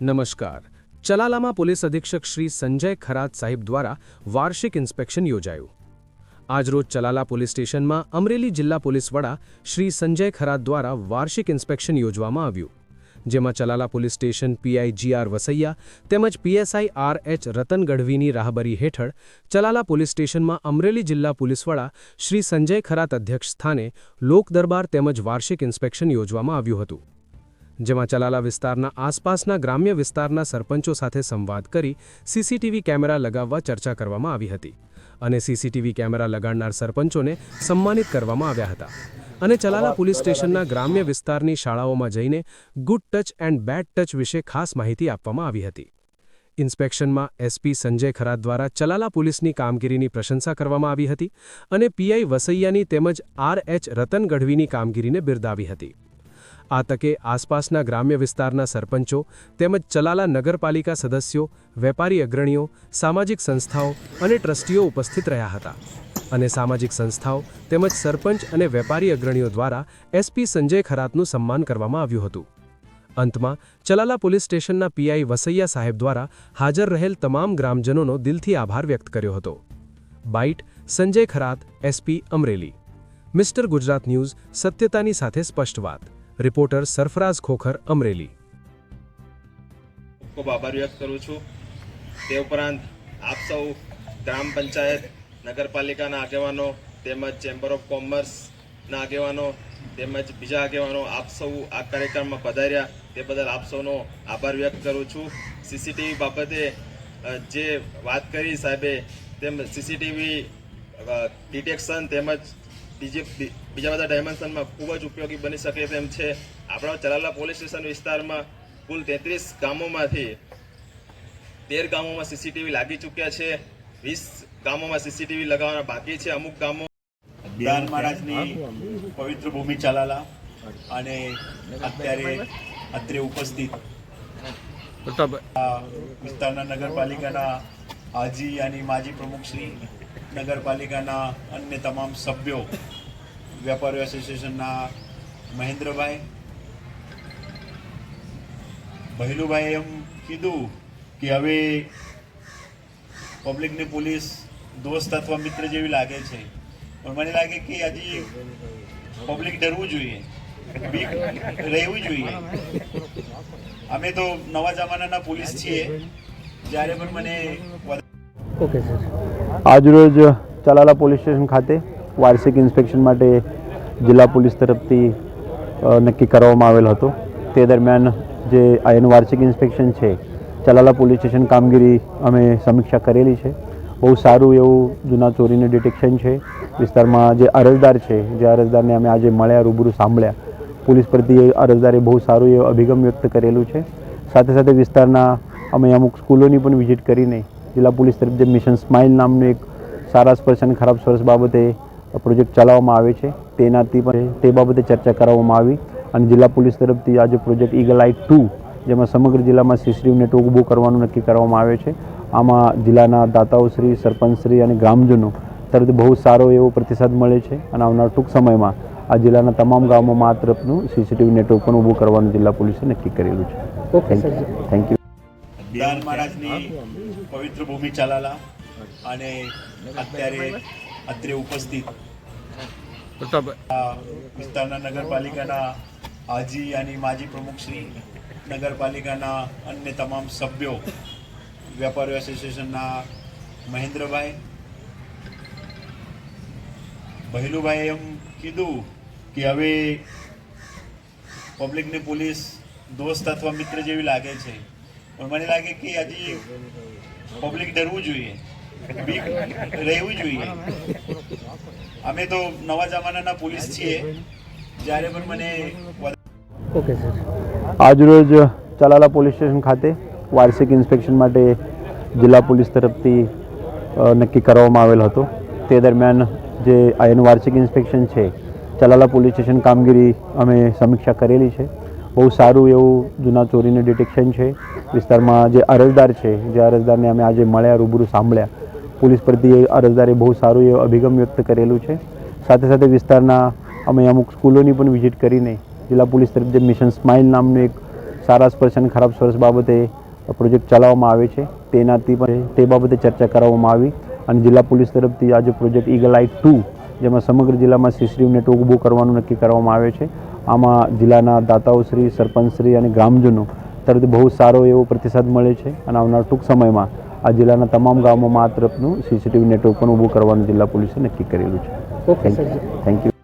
નમસ્કાર. ચલાલામાં પોલીસ અધિક્ષક શ્રી સંજય ખરાત સાહેબ દ્વારા વાર્ષિક ઇન્સ્પેક્શન યોજાયું. આજરોજ ચલાલા પોલીસ સ્ટેશનમાં અમરેલી જિલ્લા પોલીસ વડા શ્રી સંજય ખરાત દ્વારા વાર્ષિક ઇન્સ્પેક્શન યોજવામાં આવ્યું. જેમાં Chalala police station PI G R Vasaiya તેમજ પીએસઆઈ આર એચ રતન ગઢવીની રાહબરી હેઠળ ચલાલા પોલીસ સ્ટેશનમાં અમરેલી જિલ્લા પોલીસ વડા શ્રી સંજય ખરાત અધ્યક્ષ સ્થાને લોકદરબાર તેમજ વાર્ષિક ઇન્સ્પેક્શન યોજવામાં આવ્યું હતું. જેમાં ચલાલા વિસ્તારના આસપાસના ગ્રામ્ય વિસ્તારના સરપંચો સાથે સંવાદ કરી સીસીટીવી કેમેરા લગાવવા ચર્ચા કરવામાં આવી હતી અને સીસીટીવી કેમેરા લગાડનાર સરપંચોને સન્માનિત કરવામાં આવ્યા હતા. અને ચલાલા પોલીસ સ્ટેશનના ગ્રામ્ય વિસ્તારની શાળાઓમાં જઈને good touch and bad touch વિશે ખાસ માહિતી આપવામાં આવી હતી. ઇન્સ્પેક્શનમાં એસપી સંજય ખરા દ્વારા ચલાલા પોલીસની કામગીરીની પ્રશંસા કરવામાં આવી હતી અને પીઆઈ વસૈયાની તેમજ આર એચ રતન ગઢવીની કામગીરીને બિરદાવી હતી. આ તકે આસપાસના ગ્રામ્ય વિસ્તારના સરપંચો તેમજ ચલાલા નગરપાલિકા સદસ્યો, વેપારી અગ્રણીઓ, સામાજિક સંસ્થાઓ અને ટ્રસ્ટીઓ ઉપસ્થિત રહ્યા હતા. અને સામાજિક સંસ્થાઓ તેમજ સરપંચ અને વેપારી અગ્રણીઓ દ્વારા એસપી સંજય ખરાતનું સન્માન કરવામાં આવ્યું હતું. અંતમાં, ચલાલા પોલીસ સ્ટેશનના પીઆઈ વસૈયા સાહેબ દ્વારા હાજર રહેલ તમામ ગ્રામજનોનો દિલથી આભાર વ્યક્ત કર્યો હતો. Bite, Sanjay Kharat, SP Amreli. Mister Gujarat news, સત્યતાની સાથે સ્પષ્ટ વાત. રિપોર્ટર સરફરાઝ ખોખર, અમરેલી. ખૂબ આભાર વ્યક્ત કરું છું. તે ઉપરાંત આપ સૌ ગ્રામ પંચાયત, નગરપાલિકાના આગેવાનો તેમજ ચેમ્બર ઓફ કોમર્સના આગેવાનો તેમજ બીજા આગેવાનો આપ સૌ આ કાર્યક્રમમાં પધાર્યા તે બદલ આપ સૌનો આભાર વ્યક્ત કરું છું. સીસીટીવી બાબતે જે વાત કરી સાહેબે, તેમ સીસીટીવી ડિટેક્શન તેમજ બીજે બીજા બધા ડાયમેન્શનમાં ખૂબ જ ઉપયોગી બની શકે તેમ છે. આપણા ચલાલા પોલીસ સ્ટેશન વિસ્તારમાં કુલ તેત્રીસ ગામોમાંથી તેર ગામોમાં સીસીટીવી લાગી ચૂક્યા છે. વીસ ગામોમાં સીસીટીવી લગાવવાના બાકી છે અમુક ગામો. દાન મહારાજની પવિત્ર ભૂમિ ચલાલા અને અત્યારે અત્રે ઉપસ્થિત. વિસ્તારના નગરપાલિકાના હાજી અને માજી પ્રમુખશ્રી નગરપાલિકાના અન્ય તમામ સભ્યો વેપારી એસોસિએશનના મહેન્દ્રભાઈ. ભૈલુભાઈ એમ કીધું કે હવે પબ્લિકની પોલીસ દોસ્ત અથવા મિત્ર જેવી લાગે છે. પણ મને લાગે કે હજી પબ્લિક ડરવું જોઈએ. બીક રહેવું જોઈએ. અમે તો નવા જમાનાના પોલીસ છીએ. જ્યારે પણ મને વધારે આજરોજ ચલાલા પોલીસ સ્ટેશન ખાતે વાર્ષિક ઇન્સ્પેક્શન માટે જિલ્લા પોલીસ તરફથી નક્કી કરવામાં આવેલ હતો. તે દરમિયાન જે આ વાર્ષિક ઇન્સ્પેક્શન છે, ચલાલા પોલીસ સ્ટેશન કામગીરી અમે સમીક્ષા કરેલી છે. બહુ સારું એવું જૂના ચોરીનું ડિટેક્શન છે. વિસ્તારમાં જે અરજદાર છે, જે અરજદારને અમે આજે મળ્યા, રૂબરૂ સાંભળ્યા. પોલીસ પ્રત્યે અરજદારે બહુ સારું એવું અભિગમ વ્યક્ત કરેલું છે. સાથે સાથે વિસ્તારના અમે અમુક સ્કૂલોની પણ વિઝિટ કરીને જિલ્લા પોલીસ તરફ જે મિશન સ્માઇલ નામનું એક સારા સ્પર્શ અને ખરાબ સ્પર્શ બાબતે પ્રોજેક્ટ ચલાવવામાં આવે છે. તેનાથી પણ તે બાબતે ચર્ચા કરાવવામાં આવી અને જિલ્લા પોલીસ તરફથી આજે પ્રોજેક્ટ ઈગલ આઈ ટુ જેમાં સમગ્ર જિલ્લામાં સીસીટીવી નેટવર્ક ઊભું કરવાનું નક્કી કરવામાં આવે છે. આમાં જિલ્લાના દાતાઓશ્રી સરપંચશ્રી અને ગ્રામજનો તરફથી બહુ સારો એવો પ્રતિસાદ મળે છે અને આવનાર ટૂંક સમયમાં આ જિલ્લાના તમામ ગામોમાં આ તરફનું સીસીટીવી નેટવર્ક પણ ઊભું કરવાનું જિલ્લા પોલીસે નક્કી કરેલું છે. થેન્ક યુ થેન્ક યુ મહારાજની પવિત્ર ભૂમિ ચલાલા અને અત્યારે અત્રે ઉપસ્થિત. વિસ્તારના નગરપાલિકાના હાજી અને માજી પ્રમુખશ્રી નગરપાલિકાના અન્ય તમામ સભ્યો વેપારીઓ એસોસિએશનના મહેન્દ્રભાઈ ભૈલુભાઈએ એમ કીધું કે હવે પબ્લિકની પોલીસ દોસ્ત અથવા મિત્ર જેવી લાગે છે. પણ મને લાગે કે હજી પબ્લિક ડરવું જોઈએ. બીક રહેવું જોઈએ. અમે તો નવા જમાનાના પોલીસ છીએ. જ્યારે પણ મને વધારે આજરોજ ચલાલા પોલીસ સ્ટેશન ખાતે વાર્ષિક ઇન્સ્પેક્શન માટે જિલ્લા પોલીસ તરફથી નક્કી કરવામાં આવેલ હતો. તે દરમિયાન જે આયન વાર્ષિક ઇન્સ્પેક્શન છે ચલાલા પોલીસ સ્ટેશન કામગીરી અમે સમીક્ષા કરેલી છે. બહુ સારું એવું જૂના ચોરીનું ડિટેક્શન છે. વિસ્તારમાં જે અરજદાર છે જે અરજદારને અમે આજે મળ્યા રૂબરૂ સાંભળ્યા. પોલીસ પ્રત્યે અરજદારે બહુ સારું એવું અભિગમ વ્યક્ત કરેલું છે. સાથે સાથે વિસ્તારના અમે અમુક સ્કૂલોની પણ વિઝિટ કરીને જિલ્લા પોલીસ તરફ જે મિશન સ્માઇલ નામનું એક સારા સ્પર્શ અને ખરાબ સ્પર્શ બાબતે પ્રોજેક્ટ ચલાવવામાં આવે છે. તેનાથી પણ તે બાબતે ચર્ચા કરવામાં આવી અને જિલ્લા પોલીસ તરફથી આજે પ્રોજેક્ટ ઈગલ આઈ ટુ જેમાં સમગ્ર જિલ્લામાં સીસીટીવી નેટવર્ક ઊભું કરવાનું નક્કી કરવામાં આવે છે. આમાં જિલ્લાના દાતાઓશ્રી સરપંચશ્રી અને ગ્રામજનો તરફથી બહુ સારો એવો પ્રતિસાદ મળે છે અને આવનાર ટૂંક સમયમાં આ જિલ્લાના તમામ ગામોમાં આ તરફનું સીસીટીવી નેટવર્ક પણ ઊભું કરવાનું જિલ્લા પોલીસે નક્કી કરેલું છે. Okay thank you